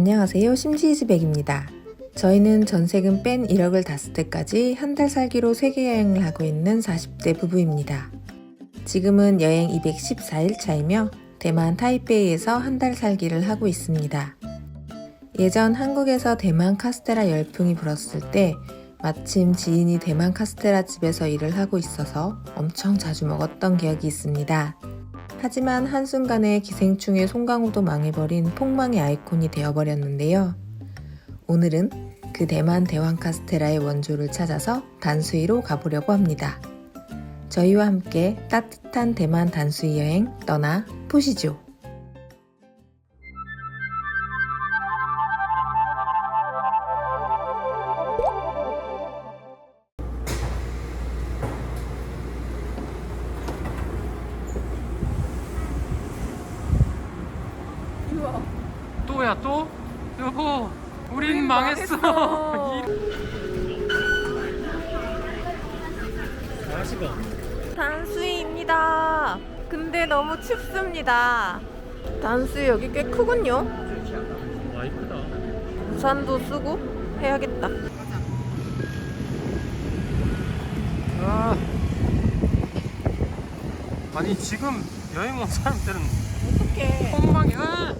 안녕하세요. 심지이즈백입니다. 저희는 전세금 뺀 1억을 다쓸 때까지 한 달 살기로 세계 여행을 하고 있는 40대 부부입니다. 지금은 여행 214일 차이며 대만 타이베이에서 한 달 살기를 하고 있습니다. 예전 한국에서 대만 카스테라 열풍이 불었을 때 마침 지인이 대만 카스테라 집에서 일을 하고 있어서 엄청 자주 먹었던 기억이 있습니다. 하지만 한순간에 기생충의 송강호도 망해버린 폭망의 아이콘이 되어버렸는데요. 오늘은 그 대만 대왕 카스테라의 원조를 찾아서 단수이로 가보려고 합니다. 저희와 함께 따뜻한 대만 단수이 여행 떠나 보시죠. 근데 너무 춥습니다. 단수이 여기 꽤 크군요. 많이 크다 우산도 쓰고 해야겠다. 아. 아니 지금 여행 온 사람들은 어떡해. 폭망이 아!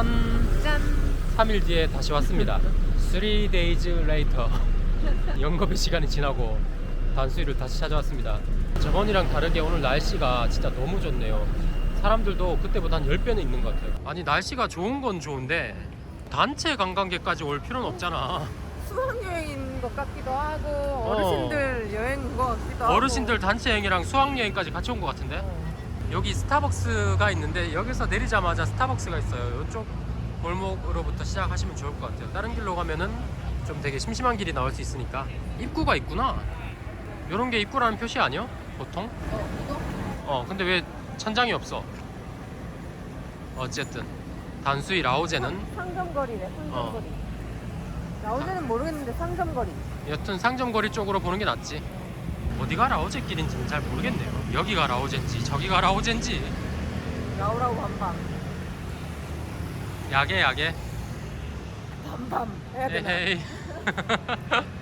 짠. 짠. 3일 뒤에 다시 왔습니다. 3 days later. 영겁의 시간이 지나고 단수이를 다시 찾아왔습니다. 저번이랑 다르게 오늘 날씨가 진짜 너무 좋네요. 사람들도 그때보다 한 10배는 있는 것 같아요. 아니 날씨가 좋은 건 좋은데 단체 관광객까지 올 필요는 없잖아. 수학여행인 것 같기도 하고 어르신들 여행인 것 같기도 하고. 어르신들 단체 여행이랑 수학여행까지 같이 온 것 같은데? 어. 여기 스타벅스가 있는데 여기서 내리자마자 스타벅스가 있어요. 이쪽 골목으로부터 시작하시면 좋을 것 같아요. 다른 길로 가면은 좀 되게 심심한 길이 나올 수 있으니까. 입구가 있구나. 이런 게 입구라는 표시 아니야? 보통? 어? 어 근데 왜 천장이 없어? 어쨌든. 단수이 라오제는? 상점거리네 어. 상점거리. 나오지는 모르겠는데 상점거리. 여튼 상점거리 쪽으로 보는 게 낫지 어디가 라오제 길인지는 잘 모르겠네요 여기가 라오제인지 저기가 라오제인지 라오라고 밤밤 야게 야게 밤밤 해야 되나? 에헤이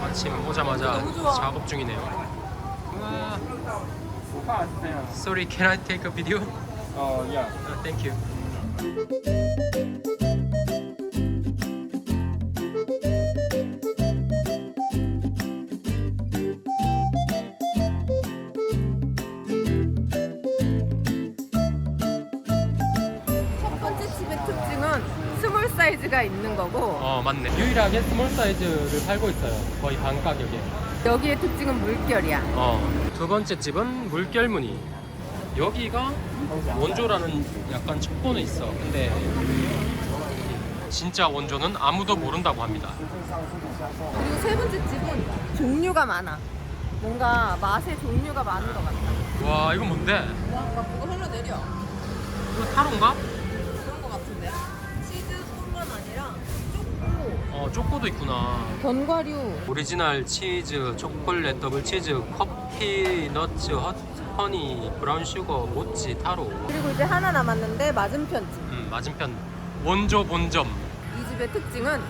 마침 오자마자 너무 좋아. 작업 중이네요 와. Sorry, can I take a video? Oh yeah. Uh, thank you. 사이즈가 있는 거고 어 맞네. 유일하게 스몰 사이즈를 팔고 있어요. 거의 반 가격에. 여기의 특징은 물결이야 어. 두 번째 집은 물결무늬. 여기가 원조라는 약간 첩보는 있어. 근데 진짜 원조는 아무도 모른다고 합니다. 그리고 세 번째 집은 종류가 많아 뭔가 맛의 종류가 많은 것 같아 와 이건 뭔데? 와 그거 흘러내려 이거 타로인가? 어 쪼꼬도 있구나. 견과류 오리지널 치즈, 초콜릿, 더블 치즈, 커피, 너츠, 헛, 허니, 브라운 슈거, 모찌, 타로. 그리고 이제 하나 남았는데 맞은편 집. 음, 맞은편 원조 본점. 이 집의 특징은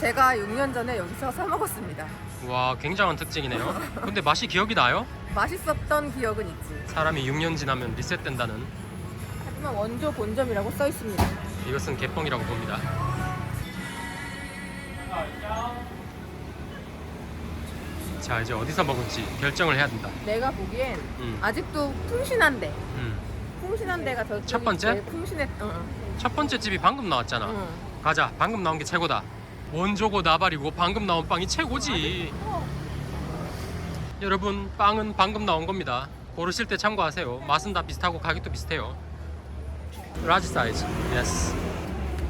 제가 6년 전에 여기서 사 먹었습니다. 와 굉장한 특징이네요. 근데 맛이 기억이 나요? 맛있었던 기억은 있지. 사람이 6년 지나면 리셋된다는 하지만 원조 본점이라고 써 있습니다. 이것은 개뻥이라고 봅니다. 자 이제 어디서 먹을지 결정을 해야 된다. 내가 보기엔 음. 아직도 풍신한데, 음. 풍신한 데가 저첫 번째? 풍신했. 응, 첫 번째 집이 방금 나왔잖아. 응. 가자. 방금 나온 게 최고다. 원조고 나발이고 방금 나온 빵이 최고지. 여러분 빵은 방금 나온 겁니다. 고르실 때 참고하세요. 맛은 다 비슷하고 가격도 비슷해요. 라지 사이즈. 예스.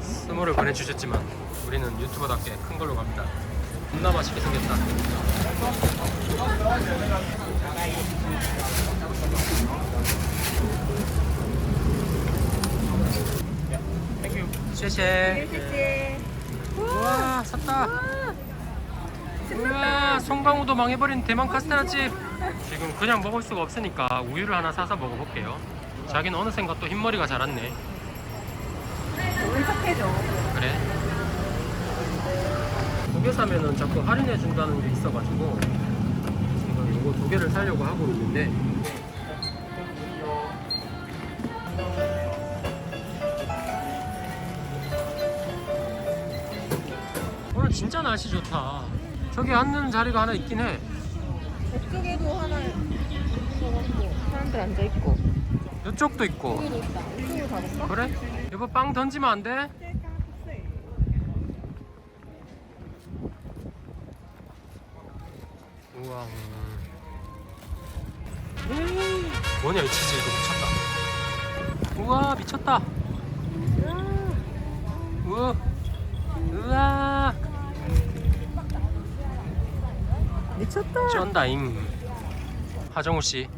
스몰을 보내주셨지만 우리는 유튜버답게 큰 걸로 갑니다. 겁나 맛있게 생겼다. 쉐쉐. 우와, 샀다. 우와, 송강호도 망해버린 대만 카스테라 집. 지금 그냥 먹을 수가 없으니까 우유를 하나 사서 먹어볼게요. 자기는 어느샌가 또 흰머리가 자랐네. 해줘. 그래. 두 개 사면은 자꾸 할인해 준다는 게 있어가지고 지금 이거 두 개를 사려고 하고 있는데 오늘 진짜 날씨 좋다. 저기 앉는 자리가 하나 있긴 해. 저쪽에도 하나 있어갖고 사람들 앉아 있고. 이쪽도 있고. 여기도 있다. 이쪽으로 가볼까? 그래? 여보 빵 던지면 안 돼? 우와. 음. 뭐냐 이 치즈 이거 미쳤다. 우와 미쳤다. 우와. 우와. 미쳤다. 쩐다잉. 하정우 씨.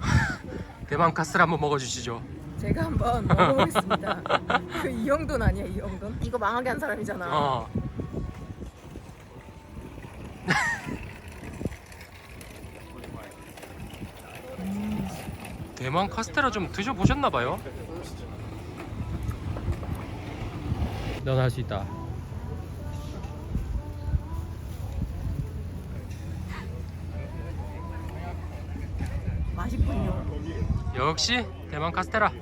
대만 카스를 한번 먹어주시죠. 제가 한번 먹어보겠습니다. 그 이영돈 아니야 이영돈? 이거 망하게 한 사람이잖아. 어. 대만 카스테라 좀 드셔보셨나봐요? 넌 할 수 있다. 맛있군요. 역시 대만 카스테라.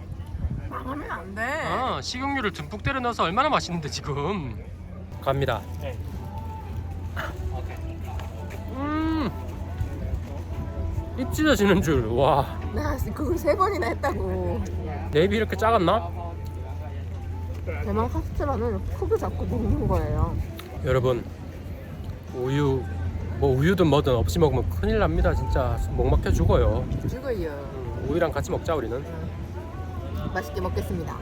망하면 안 돼. 어, 식용유를 듬뿍 때려 넣어서 얼마나 맛있는데 지금. 갑니다. 음. 입 찢어지는 줄. 와. 나 그걸 세 번이나 했다고. 내 입이 이렇게 작았나? 대만 카스테라는 크게 잡고 먹는 거예요. 여러분 우유 뭐 우유든 뭐든 없이 먹으면 큰일 납니다 진짜 목 막혀 죽어요 죽어요. 음, 우유랑 같이 먹자 우리는 맛있게 먹겠습니다.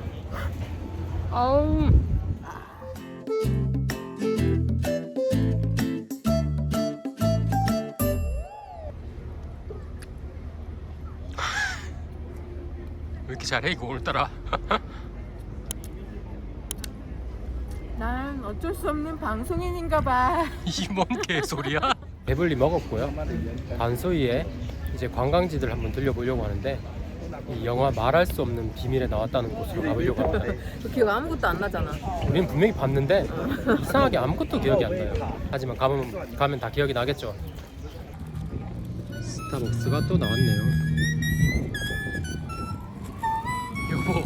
아우 잘해 이거 오늘따라 난 어쩔 수 없는 방송인인가 봐. 이 뭔 개소리야 배불리 먹었고요 반소이에 이제 관광지들 한번 들려보려고 하는데 이 영화 말할 수 없는 비밀에 나왔다는 곳으로 가보려고 합니다 그 기억 아무것도 안 나잖아. 우리는 분명히 봤는데 이상하게 아무것도 기억이 안 나요. 하지만 가면 가면 다 기억이 나겠죠. 스타벅스가 또 나왔네요. 여보,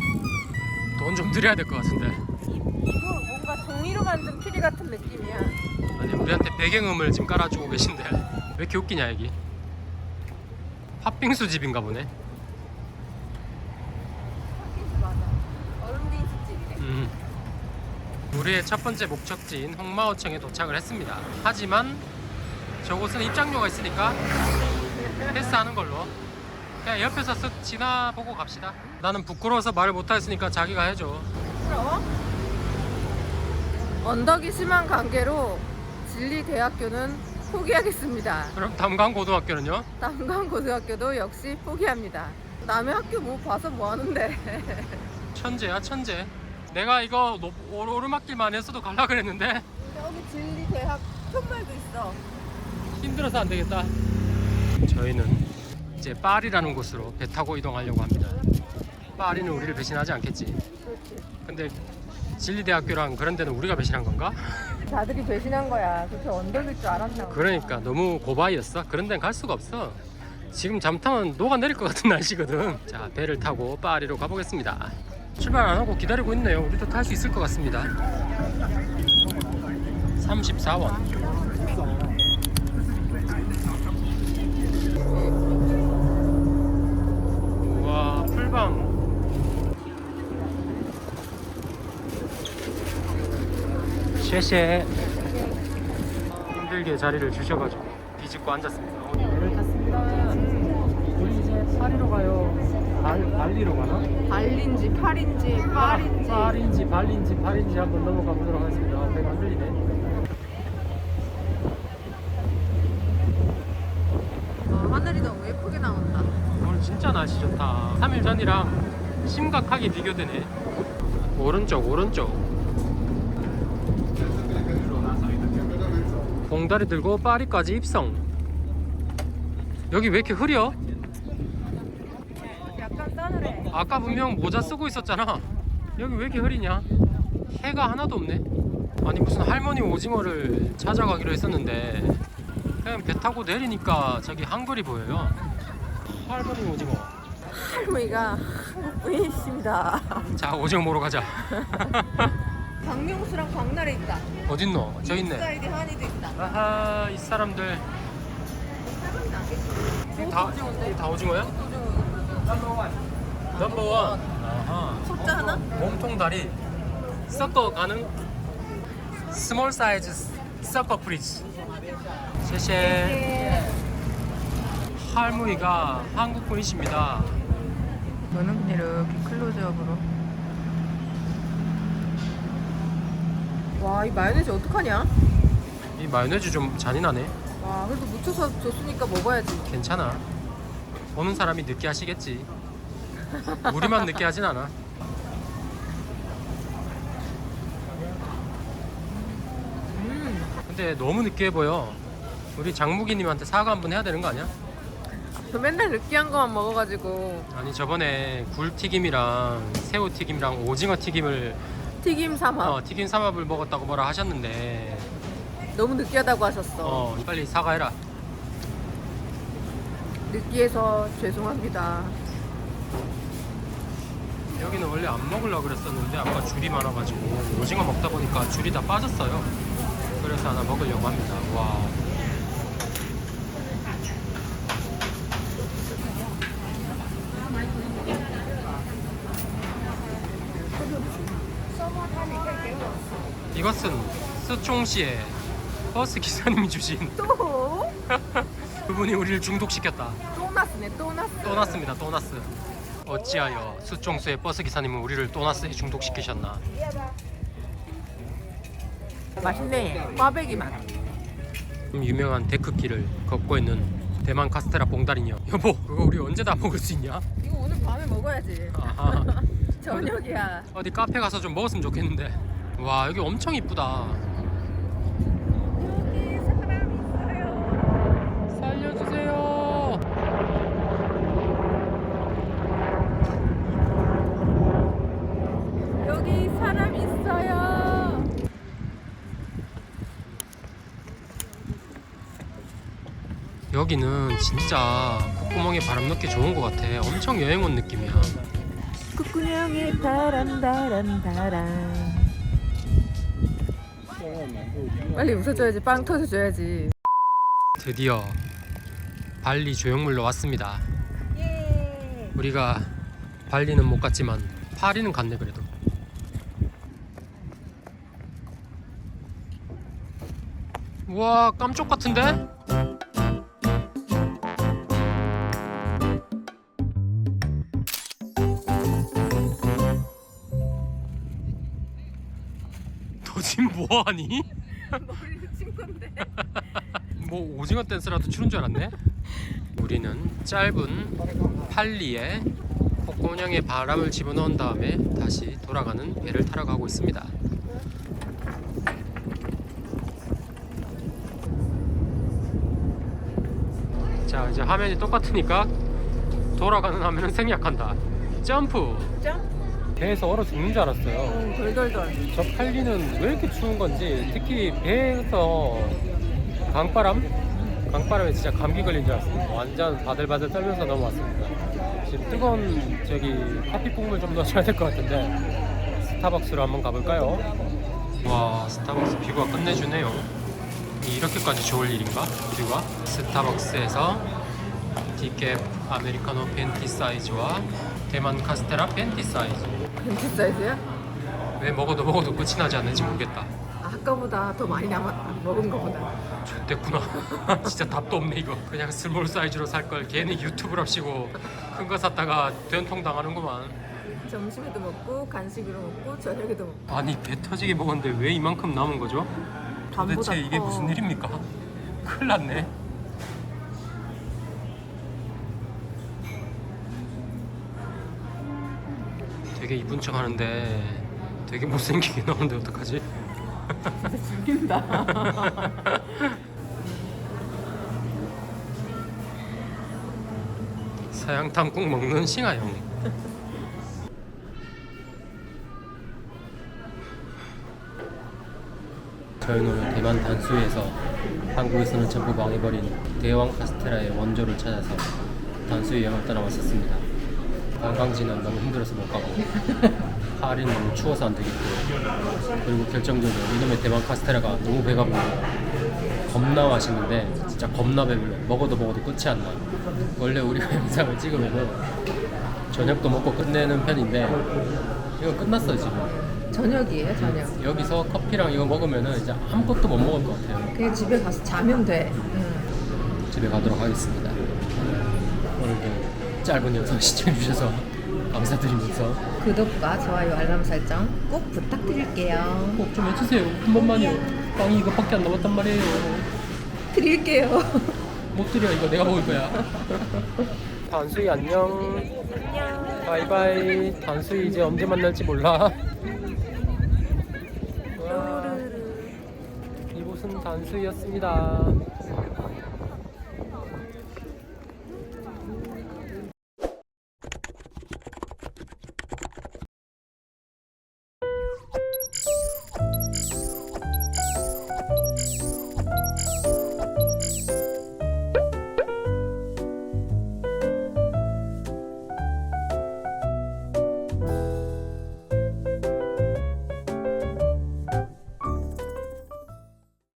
돈좀 드려야 될 것 같은데. 이거 뭔가 종이로 만든 피리 같은 느낌이야. 아니 우리한테 배경음을 지금 깔아주고 계신데 왜 이렇게 웃기냐 여기? 팥빙수 집인가 보네. 맞아. 얼음 빙수 집이래. 음. 우리의 첫 번째 목적지인 홍마오청에 도착을 했습니다. 하지만 저곳은 입장료가 있으니까 패스하는 걸로 그냥 옆에서 쓱 지나보고 갑시다. 나는 부끄러워서 말을 못하겠으니까 자기가 해줘. 부끄러워? 언덕이 심한 관계로 진리대학교는 포기하겠습니다. 그럼 담강고등학교는요? 남강고등학교도 역시 포기합니다. 남의 학교 뭐 봐서 뭐 하는데. 천재야 천재. 내가 이거 높- 오르- 오르막길만 했어도 갈라 그랬는데 여기 진리대학 편말도 있어. 힘들어서 안 되겠다. 저희는 이제 파리라는 곳으로 배 타고 이동하려고 합니다. 파리는 우리를 배신하지 않겠지. 근데 진리대학교랑 그런 데는 우리가 배신한 건가? 다들이 배신한 거야. 그렇게 언덕일 줄 알았나? 그러니까 너무 고바이였어. 그런 데는 갈 수가 없어. 지금 잠타면 녹아내릴 것 같은 날씨거든. 자, 배를 타고 파리로 가보겠습니다. 출발 안 하고 기다리고 있네요. 우리도 탈 수 있을 것 같습니다. 34원. 쉐쉐. 힘들게 자리를 주셔가지고 비집고 앉았습니다. 배를 탔습니다. 우리 이제 파리로 가요. 발, 발리로 가나? 발린지 팔인지 팔인지. 발인지 발린지 발인지 한번 넘어가 보도록 하겠습니다. 아, 배가 안 들리네. 아, 하늘이 너무 예쁘게 나온다. 오늘 진짜 날씨 좋다. 3일 전이랑 심각하게 비교되네. 오른쪽 오른쪽. 봉다리 들고 파리까지 입성. 여기 왜 이렇게 흐려? 약간 싸늘해. 아까 분명 모자 쓰고 있었잖아. 여기 왜 이렇게 흐리냐? 해가 하나도 없네. 아니 무슨 할머니 오징어를 찾아가기로 했었는데 그냥 배 타고 내리니까 저기 한글이 보여요. 할머니 오징어. 할머니가 한국 분이십니다. 자 오징어 먹으러 가자. 박명수랑 박나래 있다. 어딨노? 저 있네. 사이드 한이도 있다. 아하 이 사람들 알겠지. 이게 다, 이게 다 오징어야? 넘버원 아하 숫자 하나? 몸통 다리 섞어 가능 스몰 사이즈 섞어 프리즈 셰셰 할머니가 한국 분이십니다 저는 이렇게 클로즈업으로. 와, 이 마요네즈 어떡하냐? 이 마요네즈 좀 잔인하네 와, 그래도 묻혀서 줬으니까 먹어야지. 괜찮아 보는 사람이 느끼하시겠지 우리만 느끼하진 않아 음, 근데 너무 느끼해 보여 우리 장무기님한테 사과 한 번 해야 되는 거 아니야? 저 맨날 느끼한 거만 먹어가지고 아니 저번에 굴 튀김이랑 새우 튀김이랑 오징어 튀김을 튀김 삼합. 어, 튀김 삼합을 먹었다고 뭐라 하셨는데. 너무 느끼하다고 하셨어. 어 빨리 사과해라. 느끼해서 죄송합니다. 여기는 원래 안 먹으려고 그랬었는데 아까 줄이 많아가지고 오징어 먹다 보니까 줄이 다 빠졌어요. 그래서 하나 먹으려고 합니다. 와 이것은 스총시의 버스 기사님이 주신 또? 그분이 우리를 중독시켰다 또 났네, 또 났어. 또 났습니다. 또 났어. 어찌하여 수총수의 버스 기사님은 우리를 또 났으니 중독시키셨나? 맛있네. 꽈배기 맛. 좀 유명한 데크길을 걷고 있는 대만 카스테라 봉다리녀. 여보, 그거 우리 언제 다 먹을 수 있냐? 이거 오늘 밤에 먹어야지. 아하. 저녁이야. 어디 카페 가서 좀 먹었으면 좋겠는데. 와, 여기 엄청 이쁘다. 살려주세요. 여기 사람 있어요. 여기는 진짜 콧구멍에 바람 넣기 좋은 것 같아. 엄청 여행 온 느낌이야. 콧구녕에 바람 바람 바람. 빨리 웃어줘야지. 빵 터져줘야지. 드디어 발리 조형물로 왔습니다. 예. 우리가 발리는 못 갔지만 파리는 갔네 그래도. 우와 깜쪽 같은데? 뭐하니? 머리를 친 건데. 뭐 오징어 댄스라도 추는 줄 알았네. 우리는 짧은 팔리에 콧구멍에 바람을 집어넣은 다음에 다시 돌아가는 배를 타러 가고 있습니다. 자 이제 화면이 똑같으니까 돌아가는 화면은 생략한다. 점프. 점? 배에서 얼어 죽는 줄 알았어요. 응, 덜덜덜. 저 팔리는 왜 이렇게 추운 건지 특히 배에서 강바람 강바람에 진짜 감기 걸린 줄 알았습니다 완전 바들바들 떨면서 넘어왔습니다 지금 뜨거운 저기 커피 국물 좀 넣어줘야 될 것 같은데 스타벅스로 한번 가볼까요? 와 스타벅스 뷰가 끝내주네요 이렇게까지 좋을 일인가? 뷰가? 스타벅스에서 디캡 아메리카노 팬티 사이즈와 대만 카스테라 팬티 사이즈 벤츠 사이즈야? 왜 먹어도 먹어도 끝이 나지 않는지 모르겠다. 아까보다 더 많이 남았다. 먹은 거보다. 좋댔구나. 진짜 답도 없네 이거. 그냥 스몰 사이즈로 살 걸 괜히 유튜브랍시고 큰 거 샀다가 된통 당하는구만. 점심에도 먹고 간식으로 먹고 저녁에도 먹고. 아니 배 터지게 먹었는데 왜 이만큼 남은 거죠? 밤보다 도대체 이게 커. 무슨 일입니까? 큰일 났네. 되게 이쁜 척 하는데 되게 못생기게 나오는데 어떡하지? 진짜 죽인다. 사양탕 꼭 먹는 싱아형. 저희는 대만 단수에서 한국에서는 전부 망해버린 대왕 카스테라의 원조를 찾아서 단수 여행을 떠나왔었습니다. 관광지는 너무 힘들어서 못 가고 파리는 너무 추워서 안 되겠고 그리고 결정적으로 이놈의 대왕 카스테라가 너무 배가 부르고 겁나 맛있는데 진짜 겁나 배불러 먹어도 먹어도 끝이 안 나. 원래 우리가 영상을 찍으면은 저녁도 먹고 끝내는 편인데 이거 끝났어 지금. 저녁이에요, 저녁. 여기서 커피랑 이거 먹으면은 이제 아무것도 못 먹을 것 같아요. 그냥 집에 가서 자면 돼. 집에 가도록 하겠습니다. 짧은 영상 시청해주셔서 감사드리면서 구독과 좋아요, 알람 설정 꼭 부탁드릴게요. 꼭 좀 해주세요. 한 번만요. 빵이 이거밖에 안 남았단 말이에요. 드릴게요. 못 드려 이거 내가 먹을 거야. 단수이 안녕. 바이바이. 단수이 이제 언제 만날지 몰라. 와, 이곳은 단수이였습니다.